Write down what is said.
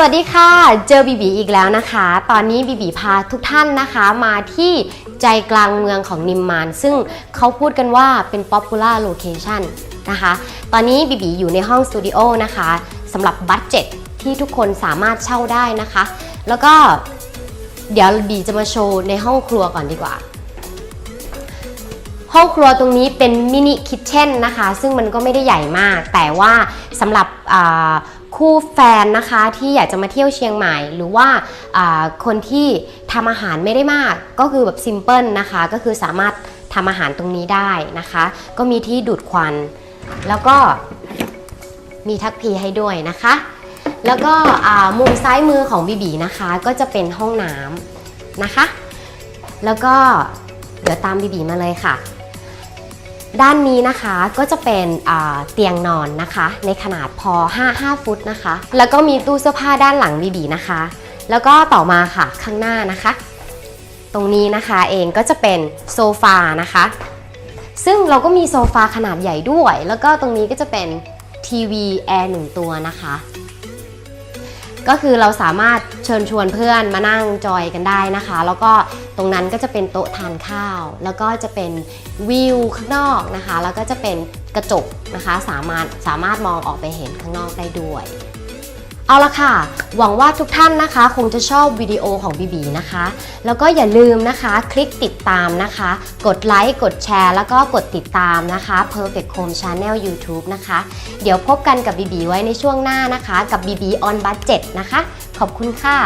สวัสดีค่ะเจอบีบีอีกแล้วนะคะ ตอนนี้บีบีพาทุกท่านนะคะมาที่ใจกลางเมืองของนิมมาน ซึ่งเขาพูดกันว่าเป็น popular location นะคะ ตอนนี้บีบีอยู่ในห้องสตูดิโอนะคะสำหรับบัตเจ็ตที่ทุกคนสามารถเช่าได้นะคะ แล้วก็เดี๋ยวบีจะมาโชว์ในห้องครัวก่อนดีกว่า ห้องครัวตรงนี้เป็นมินิคิทเช่นนะคะ ซึ่งมันก็ไม่ได้ใหญ่มาก แต่ว่าสำหรับคู่แฟนนะคะที่อยากจะมาเที่ยวเชียงใหม่ หรือว่าคนที่ทำอาหารไม่ได้มาก ก็คือแบบซิมเพิลนะคะ ก็คือสามารถทำอาหารตรงนี้ได้นะคะ ก็มีที่ดูดควัน แล้วก็มีทักพีให้ด้วยนะคะ แล้วก็มุมซ้ายมือของบีบีนะคะ ก็จะเป็นห้องน้ำนะคะ แล้วก็เดี๋ยวตามบีบีมาเลยค่ะ ด้านนี้นะคะก็จะเป็นเตียงนอนนะคะ ในขนาดพอ 5 5 ฟุตนะคะ แล้วก็มีตู้เสื้อผ้าด้านหลังบีบีนะคะ แล้วก็ต่อมาค่ะข้างหน้านะคะ ตรงนี้นะคะเองก็จะเป็นโซฟานะคะ ซึ่งเราก็มีโซฟาขนาดใหญ่ด้วย แล้วก็ตรงนี้ก็จะเป็นทีวีแอร์หนึ่งตัวนะคะ ก็คือเราสามารถเชิญชวนเพื่อนมานั่งจอยกันได้นะคะ แล้วก็ตรงนั้นก็จะเป็นโต๊ะทานข้าว แล้วก็จะเป็นวิวข้างนอกนะคะ แล้วก็จะเป็นกระจกนะคะ สามารถสามารถมองออกไปเห็นข้างนอกได้ด้วย เอาละค่ะ หวังว่าทุกท่านนะคะ คงจะชอบวิดีโอของบีบีนะคะ แล้วก็อย่าลืมนะคะ คลิกติดตามนะคะ กดไลค์ กดแชร์ แล้วก็กดติดตามนะคะ Perfect Home Channel YouTube นะคะ เดี๋ยวพบกันกับบีบีไว้ในช่วงหน้านะคะ กับบีบีออนบั d เจ็นะคะ ขอบคุณค่ะ